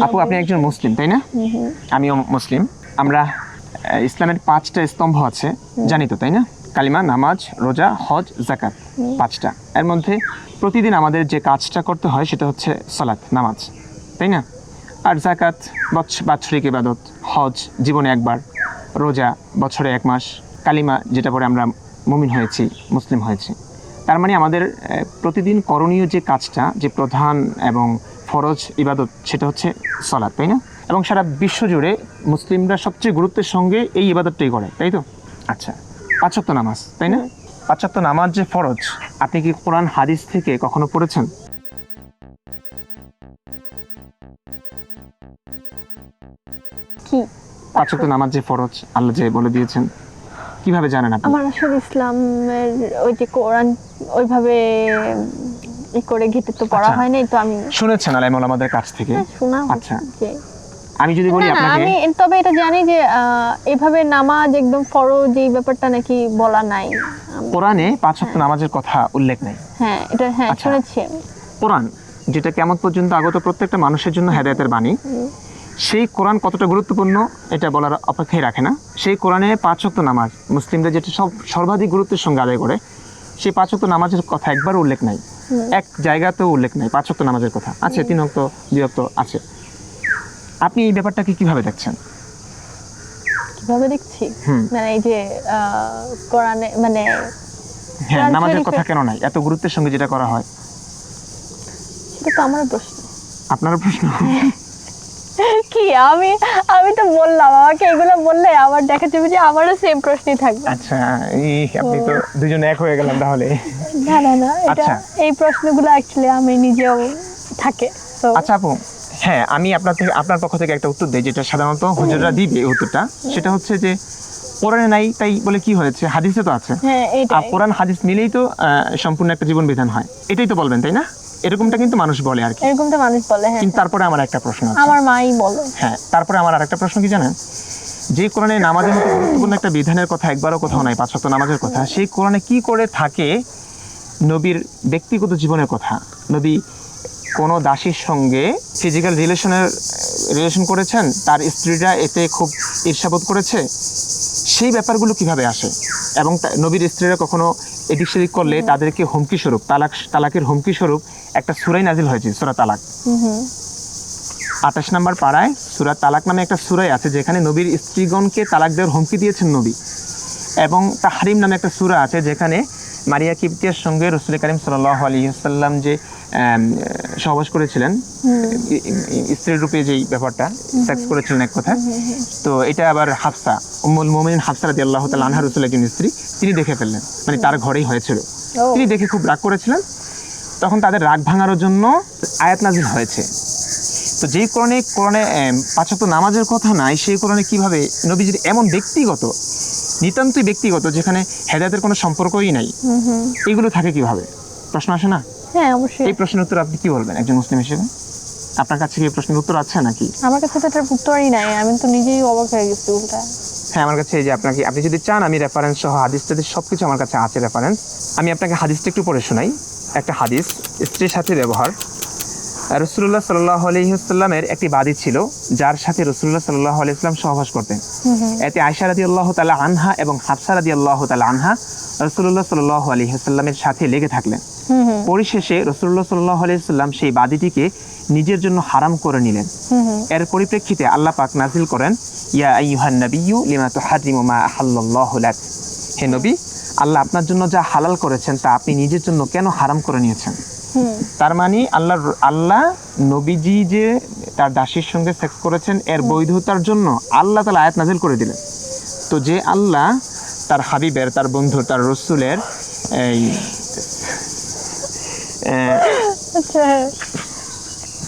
আপু আপনি একজন মুসলিম তাই না? আমিও মুসলিম। আমরা ইসলামের পাঁচটা স্তম্ভ আছে জানি তো তাই না? কালিমা নামাজ রোজা হজ জাকাত পাঁচটা। এর মধ্যে প্রতিদিন আমাদের যে কাজটা করতে হয় সেটা হচ্ছে সালাত নামাজ তাই না? আর জাকাত বৎস- বাৎসরিক ইবাদত হজ জীবনে একবার রোজা বছরে এক মাস কালিমা যেটা পরে আমরা মুমিন হয়েছি মুসলিম হয়েছি। তার মানে আমাদের প্রতিদিন করণীয় যে কাজটা যে প্রধান এবং ফরজ ইবাদত সেটা হচ্ছে সলাৎ তাই না? এবং সারা বিশ্ব জুড়ে মুসলিমরা সবচেয়ে গুরুত্বের সঙ্গে এই ইবাদতটাই করে তাই তো? আচ্ছা পাঁচক্ত নামাজ তাই না? পাঁচক্ত নামাজ যে ফরজ আপনি কি কোরআন হাদিস থেকে কখনো পড়েছেন? কি? পাঁচক্ত নামাজ যে ফরজ আল্লাহ যে বলে দিয়েছেন কীভাবে জানেন আপনি? আমার আসলে ইসলামের ওই যে কোরআন ওইভাবে করে ঘেটে তো পড়া আচ্ছা। হয় নাই তো আমি শুনেছেন আলাইম আমাদের কাছ থেকে? হ্যাঁ, শোনা আচ্ছা। আমি যদি বলি আপনাকে আমি তবে এটা জানি যে এভাবে নামাজ একদম ফরজ এই ব্যাপারটা নাকি বলা নাই। কোরআনে পাঁচ ওয়াক্ত নামাজের কথা উল্লেখ নেই। হ্যাঁ এটা হ্যাঁ আচ্ছা। শুনেছি কোরআন যেটা কেমন পর্যন্ত আগত প্রত্যেকটা মানুষের জন্য হেদায়তের বাণী সেই কোরআন কতটা গুরুত্বপূর্ণ এটা বলার অপেক্ষায় রাখে না। সেই কোরআনে পাঁচ ওয়াক্ত নামাজ মুসলিমরা যেটা সব সর্বাধিক গুরুত্বের সঙ্গে আদায় করে সেই পাঁচ ওয়াক্ত নামাজের কথা একবার উল্লেখ নাই। এক জায়গাতেও উল্লেখ নাই পাঁচ ওয়াক্ত নামাজের কথা। আছে তিন অক্ত দুই অক্ত আছে। আপনি এই ব্যাপারটাকে কীভাবে দেখছেন? কীভাবে দেখছি? মানে এই যে কোরআনে মানে হ্যাঁ নামাজের কথা কেন নাই? এত গুরুত্বের সঙ্গে যেটা করা হয়। সেটা তো আমার প্রশ্ন। আপনার প্রশ্ন? কি আমি আমি তো বললাম আমাকে এগুলো বললে আমার দেখা যাবে যে আমারও সেম প্রশ্নই থাকবে। আচ্ছা এই আপনি তো দুজনে এক হয়ে গেলাম তাহলে। না না না এটা আচ্ছা। এই প্রশ্নগুলো অ্যাকচুয়ালি আমি নিজেও থাকে তো আচ্ছা আপু হ্যাঁ আমি আপনার থেকে আপনার পক্ষ থেকে একটা উত্তর দিই যেটা সাধারণত হুজুররা দিবে এই উত্তরটা। সেটা হচ্ছে যে কোরআনে নাই তাই বলে কি হয়েছে? হাদিসে তো আছে। হ্যাঁ আর কোরআন হাদিস মিলেই তো সম্পূর্ণ একটা জীবন বিধান হয়। এটাই তো বলবেন তাই না? এরকমটা কিন্তু মানুষ বলে আর কি। এরকম তো মানুষ বলে হ্যাঁ কিন্তু তারপরে আমার একটা প্রশ্ন আছে। আমার মাই বলে। হ্যাঁ তারপরে আমার আরেকটা প্রশ্ন কি জানেন? যে কোরআনে নামাজের মতো গুরুত্বপূর্ণ একটা বিধানের কথা একবারও কোথাও নাই পাঁচ ওয়াক্ত নামাজের কথা সেই কোরআনে কি করে থাকে নবীর ব্যক্তিগত জীবনের কথা? নবী কোনো দাসীর সঙ্গে ফিজিক্যাল রিলেশনের রিলেশন করেছেন? তার স্ত্রীরা এতে খুব ঈর্ষাবোধ করেছে? সেই ব্যাপারগুলো কীভাবে আসে? এবং নবীর স্ত্রীরা কখনো এদিক সেদিক করলে তাদেরকে হুমকি স্বরূপ তালাক তালাকের হুমকি স্বরূপ একটা সুরাই নাজিল হয়েছে সুরা তালাক। আঠাশ নাম্বার পাড়ায় সুরা তালাক নামে একটা সুরাই আছে যেখানে নবীর স্ত্রীগণকে তালাক দেওয়ার হুমকি দিয়েছেন নবী। এবং তাহারিম নামে একটা সুরা আছে যেখানে মারিয়া কিপ্তিয়ার সঙ্গে রসুল করিম সাল্লাহ আলী সাল্লাম যে সহবাস করেছিলেন স্ত্রীর রূপে যেই ব্যাপারটা সেক্স করেছিলেন এক কথা। তো এটা আবার হাফসা উম্মুল মোমিন হাফসা রাদি আল্লাহ তাল আনহা রসুল একজন স্ত্রী তিনি দেখে ফেললেন। মানে তার ঘরেই হয়েছিল। তিনি দেখে খুব রাগ করেছিলেন। তখন তাদের রাগ ভাঙানোর জন্য আয়াত নাজিল হয়েছে। তো যেই কোরআনে কোরআনে পাঁচক্ত নামাজের কথা নাই সেই কোরআনে কীভাবে নবীজির এমন ব্যক্তিগত নিতান্তই ব্যক্তিগত যেখানে হেদায়তের কোনো সম্পর্কই নাই। হুম হুম। এইগুলো থাকে কীভাবে? প্রশ্ন আসে না? হ্যাঁ অবশ্যই। এই প্রশ্নের উত্তর আপনি কি বলবেন একজন মুসলিম হিসেবে? আপনার কাছে কি প্রশ্নের উত্তর আছে নাকি? আমার কাছে তো এটার উত্তরই নাই আমি তো নিজেই অবাক হয়ে গেছি উল্টা। হ্যাঁ আমার কাছে এই যে আপনাকে আপনি যদি চান আমি রেফারেন্স সহ হাদিস টাদিস সব কিছু আমার কাছে আছে রেফারেন্স আমি আপনাকে হাদিসটা একটু পড়ে শোনাই। একটা হাদিস স্ত্রীর সাথে ব্যবহার। রসুল্লাহ সাল্লাহ আলহিহাস্লামের একটি বাদী ছিল যার সাথে রসুল্লাহ সাল্লাহ আলাইসলাম সহবাস করতেন। এতে আয়সা রাদি আল্লাহ তালা আনহা এবং হাফসা রাদি আল্লাহ তালা আনহা রসুল্লাহ সাল্লাহ আলহিহাস্লামের সাথে লেগে থাকলেন। পরিশেষে রসুল্লাহ সাল্লাহ আলাইসাল্লাম সেই বাদীটিকে নিজের জন্য হারাম করে নিলেন। এর পরিপ্রেক্ষিতে আল্লাহ পাক নাজিল করেন ইয়া আইয়ুহান নাবিয়্যু লিমা তুহারিমু মা আহাল্লাল্লাহু হে নবী আল্লাহ আপনার জন্য যা হালাল করেছেন তা আপনি নিজের জন্য কেন হারাম করে নিয়েছেন? তার মানে আল্লাহ আল্লাহ নবীজি যে তার দাসীর সঙ্গে সেক্স করেছেন এর বৈধতার জন্য আল্লাহ তালা আয়াত নাজিল করে দিলেন। তো যে আল্লাহ তার হাবিবের তার বন্ধু তার রসুলের এই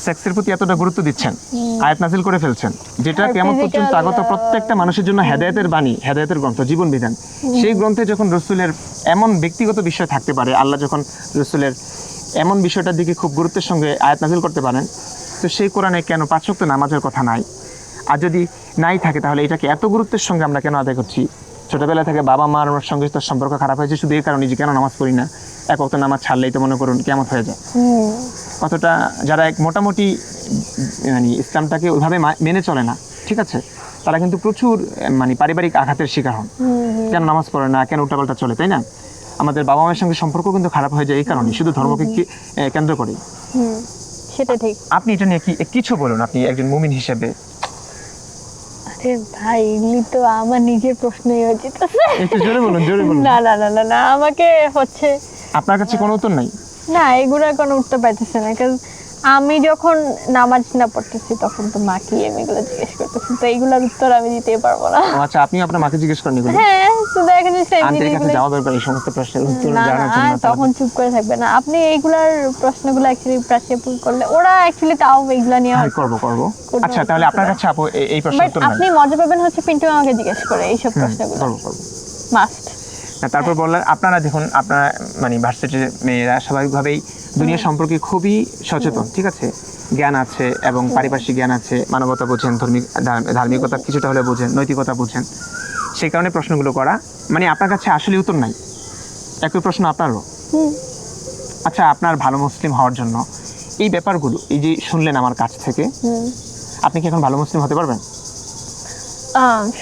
সেক্সের প্রতি এতটা গুরুত্ব দিচ্ছেন আয়াত নাজিল করে ফেলছেন যেটা কেমন পর্যন্ত আগত প্রত্যেকটা মানুষের জন্য হেদায়েতের বাণী হেদায়েতের গ্রন্থ জীবন বিধান সেই গ্রন্থে যখন রসুলের এমন ব্যক্তিগত বিষয় থাকতে পারে আল্লাহ যখন রসুলের এমন বিষয়টার দিকে খুব গুরুত্বের সঙ্গে আয়াত নাজিল করতে পারেন। তো সেই কোরআনে কেন পাঁচক্ত নামাজের কথা নাই? আর যদি নাই থাকে তাহলে এটাকে এত গুরুত্বের সঙ্গে আমরা কেন আদায় করছি? ছোটবেলা থেকে বাবা মার সঙ্গে তার সম্পর্ক খারাপ হয়েছে শুধু এই কারণে যে কেন নামাজ পড়ি না এক অক্ত নামাজ ছাড়লেই তো মনে করুন কেমন হয়ে যায়। কতটা যারা এক মোটামুটি মানে ইসলামটাকে ওইভাবে মেনে চলে না ঠিক আছে? তারা কিন্তু প্রচুর মানে পারিবারিক আঘাতের শিকার হন। কেন নামাজ পড়ে না কেন উল্টাপাল্টা চলে তাই না? আমাদের বাবা মায়ের সঙ্গে সম্পর্ক কিন্তু খারাপ হয়ে যায় এই কারণে শুধু ধর্মকে কি- কেন্দ্র করে সেটা ঠিক। আপনি এটা নিয়ে কি কিছু বলুন আপনি একজন মুমিন হিসেবে। আরে ভাই এগুলি তো আমার নিজের প্রশ্নই হচ্ছে একটু জোরে বলুন জোরে বলুন। না না না না না আমাকে হচ্ছে আপনার কাছে কোনো উত্তর নাই? না এগুলো কোনো উত্তর পাইতেছে না কারণ আমি যখন নামাজ না পড়তেছি তখন তো মা কি আমি এগুলো জিজ্ঞেস করতেছি? তো এইগুলোর উত্তর আমি দিতে পারব না। আচ্ছা আপনি আপনার মাকে জিজ্ঞেস করেন এগুলো? হ্যাঁ তো দেখা যাচ্ছে এই কাছে জিনিসগুলো- যাওয়া দরকার এই সমস্ত প্রশ্নের উত্তর জানার জন্য তখন চুপ করে থাকবে না। আপনি এইগুলার প্রশ্নগুলো অ্যাকচুয়ালি প্রাসেপুল করলে ওরা অ্যাকচুয়ালি তাও এইগুলা নিয়ে হ্যাঁ করব করব। করব, আচ্ছা তাহলে আপনার কাছে আপু এই- এই প্রশ্নের উত্তর আপনি মজা পাবেন হচ্ছে পিন্টু আমাকে জিজ্ঞেস করে এইসব হুম, প্রশ্নগুলো। করব করব। মাস্ট তারপর বললেন আপনারা দেখুন আপনারা মানে ভার্সিটির মেয়েরা স্বাভাবিকভাবেই দুনিয়া সম্পর্কে খুবই সচেতন ঠিক আছে? জ্ঞান আছে এবং পারিপার্শ্বিক জ্ঞান আছে মানবতা বোঝেন ধর্মিক ধার্মিকতা কিছুটা হলে বোঝেন নৈতিকতা বোঝেন। সেই কারণে প্রশ্নগুলো করা মানে আপনার কাছে আসলে উত্তর নাই। একই প্রশ্ন আপনারও। আচ্ছা আপনার ভালো মুসলিম হওয়ার জন্য এই ব্যাপারগুলো এই যে শুনলেন আমার কাছ থেকে আপনি কি এখন ভালো মুসলিম হতে পারবেন?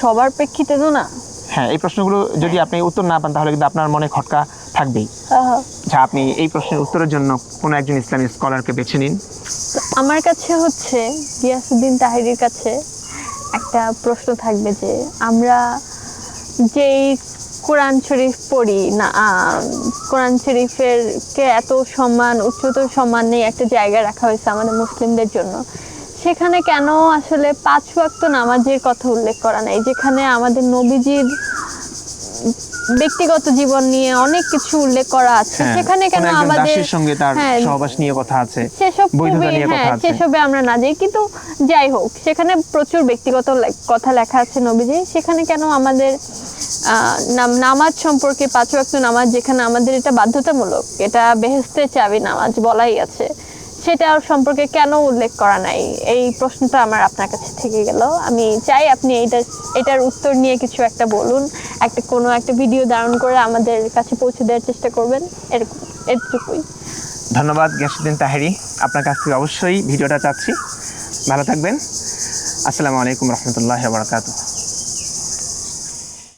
সবার প্রেক্ষিতে তো না। হ্যাঁ এই প্রশ্নগুলো যদি আপনি উত্তর না পান তাহলে কিন্তু আপনার মনে খটকা থাকবেই। আচ্ছা আপনি এই প্রশ্নের উত্তরের জন্য কোনো একজন ইসলামী স্কলারকে বেছে নিন। আমার কাছে হচ্ছে গিয়াসুদ্দিন তাহিরের কাছে একটা প্রশ্ন থাকবে যে আমরা যেই কোরআন শরীফ পড়ি না কোরআন শরীফের কে এত সম্মান উচ্চতর সম্মান নিয়ে একটা জায়গা রাখা হয়েছে আমাদের মুসলিমদের জন্য। সেখানে কেন আসলে পাঁচ ওয়াক্ত নামাজের কথা উল্লেখ করা নাই? যেখানে আমাদের নবীজির ব্যক্তিগত জীবন নিয়ে অনেক কিছু উল্লেখ করা আছে। হ্যাঁ, সেখানে কেন আমাদের সঙ্গে তার হ্যাঁ, সহবাস নিয়ে কথা আছে সেসব হ্যাঁ সেসবে আমরা না যাই। কিন্তু যাই হোক সেখানে প্রচুর ব্যক্তিগত কথা লেখা আছে নবীজি সেখানে কেন আমাদের নামাজ সম্পর্কে পাঁচ ওয়াক্ত নামাজ যেখানে আমাদের এটা বাধ্যতামূলক এটা বেহেস্তের চাবি নামাজ বলাই আছে। সেটা সম্পর্কে কেন উল্লেখ করা নাই? এই প্রশ্নটা আমার আপনার কাছে থেকে গেল। আমি চাই আপনি এইটা, এটার উত্তর নিয়ে কিছু একটা বলুন। একটা, কোনো একটা ভিডিও ধারণ করে আমাদের কাছে পৌঁছে দেওয়ার চেষ্টা করবেন। এরকম, এটুকুই। ধন্যবাদ গ্যাসুদ্দিন তাহেরি। আপনার কাছ থেকে অবশ্যই ভিডিওটা চাচ্ছি। ভালো থাকবেন। আসসালামু আলাইকুম রহমতুল্লাহ বারকাতুহ।